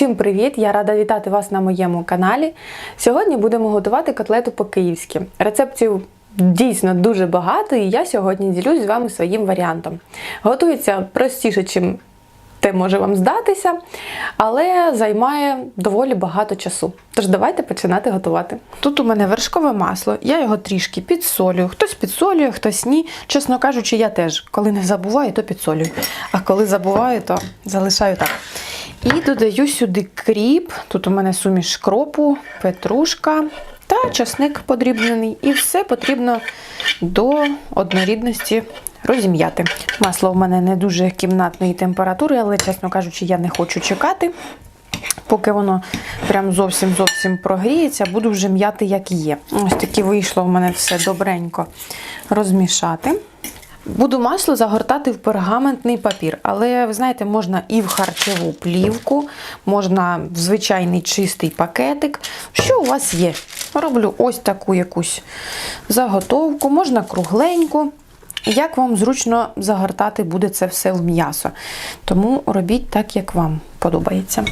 Всім привіт! Я рада вітати вас на моєму каналі. Сьогодні будемо готувати котлету по-київськи. Рецептів дійсно дуже багато, і я сьогодні ділюсь з вами своїм варіантом. Готується простіше, чим те може вам здатися, але займає доволі багато часу. Тож давайте починати готувати. Тут у мене вершкове масло, я його трішки підсолюю. Хтось підсолює, хтось ні. Чесно кажучи, я теж, коли не забуваю, то підсолюю. А коли забуваю, то залишаю так. І додаю сюди кріп. Тут у мене суміш кропу, петрушка та часник подрібнений. І все потрібно до однорідності розім'яти. Масло в мене не дуже кімнатної температури, але, чесно кажучи, я не хочу чекати. Поки воно прям зовсім зовсім прогріється, буду вже м'яти, як є. Ось таки вийшло в мене все добренько розмішати. Буду масло загортати в пергаментний папір, але ви знаєте, можна і в харчову плівку, можна в звичайний чистий пакетик. Що у вас є? Роблю ось таку якусь заготовку, можна кругленьку. Як вам зручно загортати буде це все в м'ясо. Тому робіть так, як вам подобається.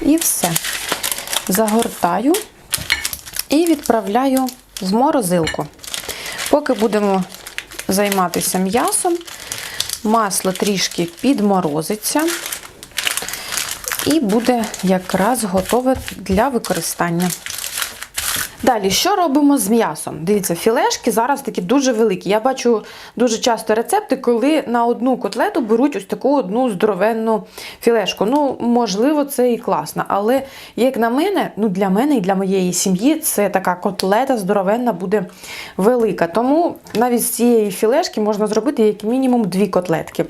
І все. Загортаю і відправляю в морозилку. Поки будемо займатися м'ясом, масло трішки підморозиться і буде якраз готове для використання. Далі, що робимо з м'ясом? Дивіться, філешки зараз такі дуже великі. Я бачу дуже часто рецепти, коли на одну котлету беруть ось таку одну здоровенну філешку. Ну, можливо, це і класно. Але, як на мене, ну для мене і для моєї сім'ї це така котлета здоровенна буде велика. Тому навіть з цієї філешки можна зробити як мінімум дві котлетки.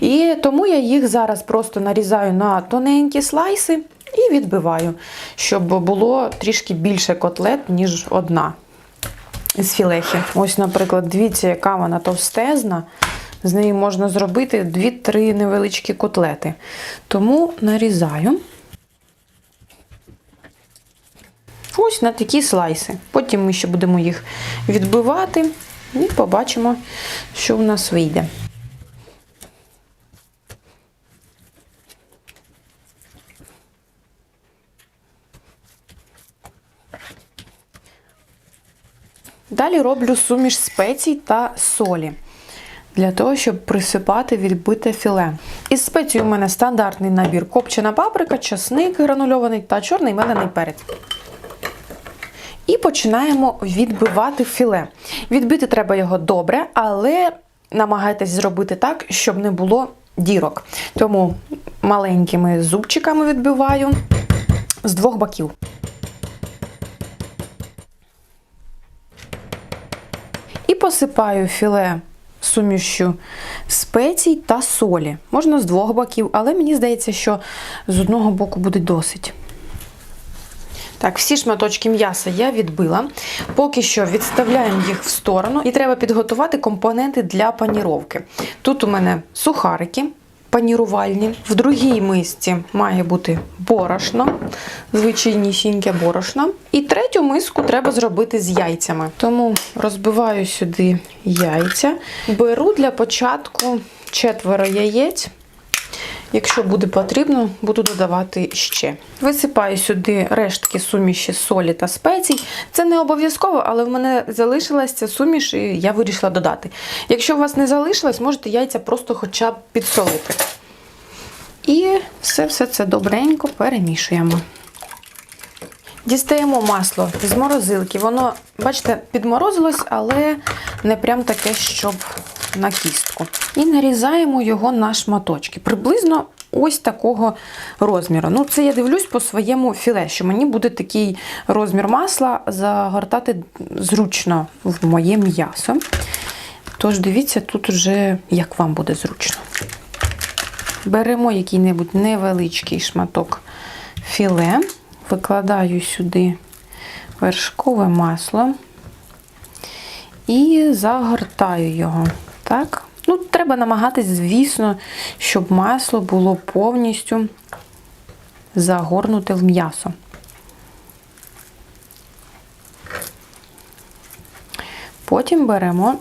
І тому я їх зараз просто нарізаю на тоненькі слайси. І відбиваю, щоб було трішки більше котлет, ніж одна з філехи. Ось, наприклад, дивіться, яка вона товстезна. З неї можна зробити 2-3 невеличкі котлети. Тому нарізаю ось на такі слайси. Потім ми ще будемо їх відбивати і побачимо, що в нас вийде. Далі роблю суміш спецій та солі. Для того, щоб присипати відбите філе. Із спецій у мене стандартний набір копчена паприка, часник гранульований та чорний мелений перець. І починаємо відбивати філе. Відбити треба його добре, але намагайтесь зробити так, щоб не було дірок. Тому маленькими зубчиками відбиваю з двох боків. Посипаю філе сумішю спецій та солі. Можна з двох боків, але мені здається, що з одного боку буде досить. Так, всі шматочки м'яса я відбила. Поки що відставляємо їх в сторону і треба підготувати компоненти для паніровки. Тут у мене сухарики панірувальні. В другій мисці має бути борошно, звичайнісіньке борошно. І третю миску треба зробити з яйцями. Тому розбиваю сюди яйця. Беру для початку четверо яєць. Якщо буде потрібно, буду додавати ще. Висипаю сюди рештки суміші солі та спецій. Це не обов'язково, але в мене залишилась ця суміш, і я вирішила додати. Якщо у вас не залишилось, можете яйця просто хоча б підсолити. І все-все це добренько перемішуємо. Дістаємо масло з морозилки. Воно, бачите, підморозилось, але не прям таке, щоб на кістку. І нарізаємо його на шматочки. Приблизно ось такого розміру. Ну, це я дивлюсь по своєму філе, що мені буде такий розмір масла загортати зручно в моє м'ясо. Тож, дивіться, тут вже як вам буде зручно. Беремо який-небудь невеличкий шматок філе, викладаю сюди вершкове масло і загортаю його. Так? Ну, Треба намагатись, звісно, щоб масло було повністю загорнуте в м'ясо. Потім беремо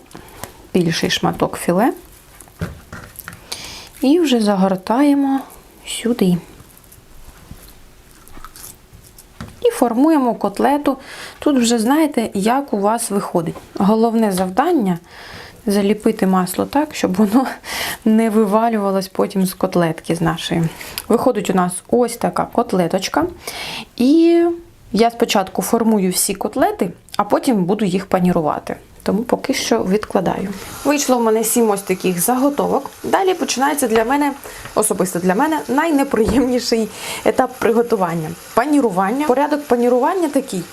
більший шматок філе і вже загортаємо сюди. І формуємо котлету. Тут вже знаєте, як у вас виходить. Головне завдання заліпити масло так, щоб воно не вивалювалось потім з котлетки з нашої. Виходить у нас ось така котлеточка. І я спочатку формую всі котлети, а потім буду їх панірувати. Тому поки що відкладаю. Вийшло в мене сім ось таких заготовок. Далі починається для мене, особисто для мене, найнеприємніший етап приготування панірування. Порядок панірування такий.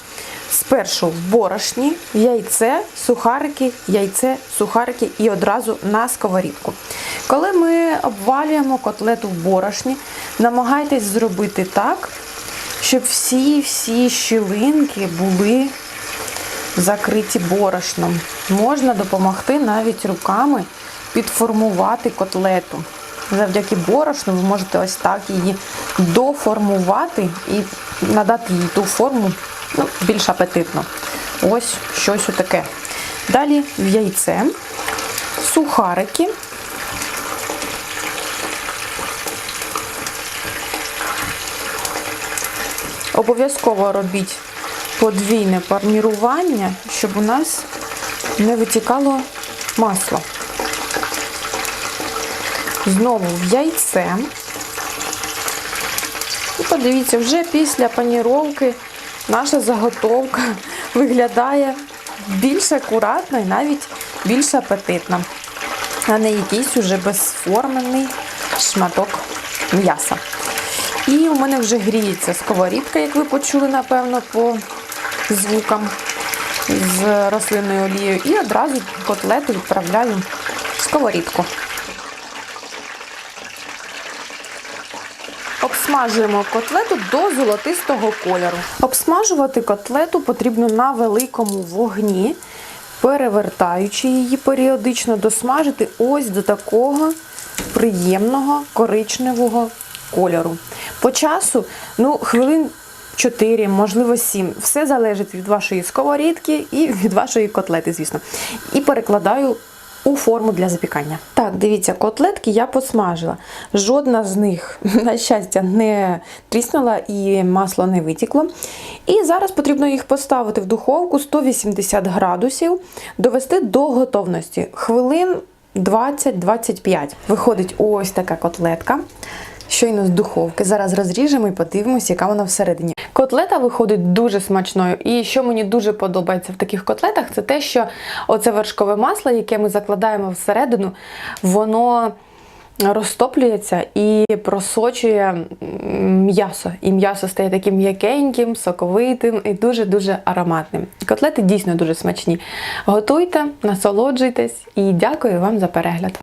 Спершу борошні, яйце, сухарики, яйце, сухарики і одразу на сковорідку. Коли ми обвалюємо котлету в борошні, намагайтесь зробити так, щоб всі-всі щілинки були закриті борошном. Можна допомогти навіть руками підформувати котлету. Завдяки борошну ви можете ось так її доформувати і надати їй ту форму ну, більш апетитно. Ось щось таке. Далі в яйце, сухарики. Обов'язково робіть подвійне пармірування, щоб у нас не витікало масло. Знову в яйце. І подивіться, вже після паніровки наша заготовка виглядає більш акуратно і навіть більш апетитно, а не якийсь уже безформений шматок м'яса. І у мене вже гріється сковорідка, як ви почули, напевно, по звукам з рослинною олією. І одразу котлету відправляю в сковорідку. Обсмажуємо котлету до золотистого кольору. Обсмажувати котлету потрібно на великому вогні, перевертаючи її періодично, досмажити ось до такого приємного коричневого кольору. По часу, ну, хвилин 4, можливо, 7. Все залежить від вашої сковорідки і від вашої котлети, звісно. І перекладаю у форму для запікання. Так, дивіться, котлетки я посмажила. Жодна з них, на щастя, не тріснула і масло не витікло. І зараз потрібно їх поставити в духовку 180 градусів, довести до готовності. Хвилин 20-25. Виходить ось така котлетка. Щойно з духовки. Зараз розріжемо і подивимося, яка вона всередині. Котлета виходить дуже смачною. І що мені дуже подобається в таких котлетах, це те, що оце вершкове масло, яке ми закладаємо всередину, воно розтоплюється і просочує м'ясо. І м'ясо стає таким м'якеньким, соковитим і дуже-дуже ароматним. Котлети дійсно дуже смачні. Готуйте, насолоджуйтесь і дякую вам за перегляд.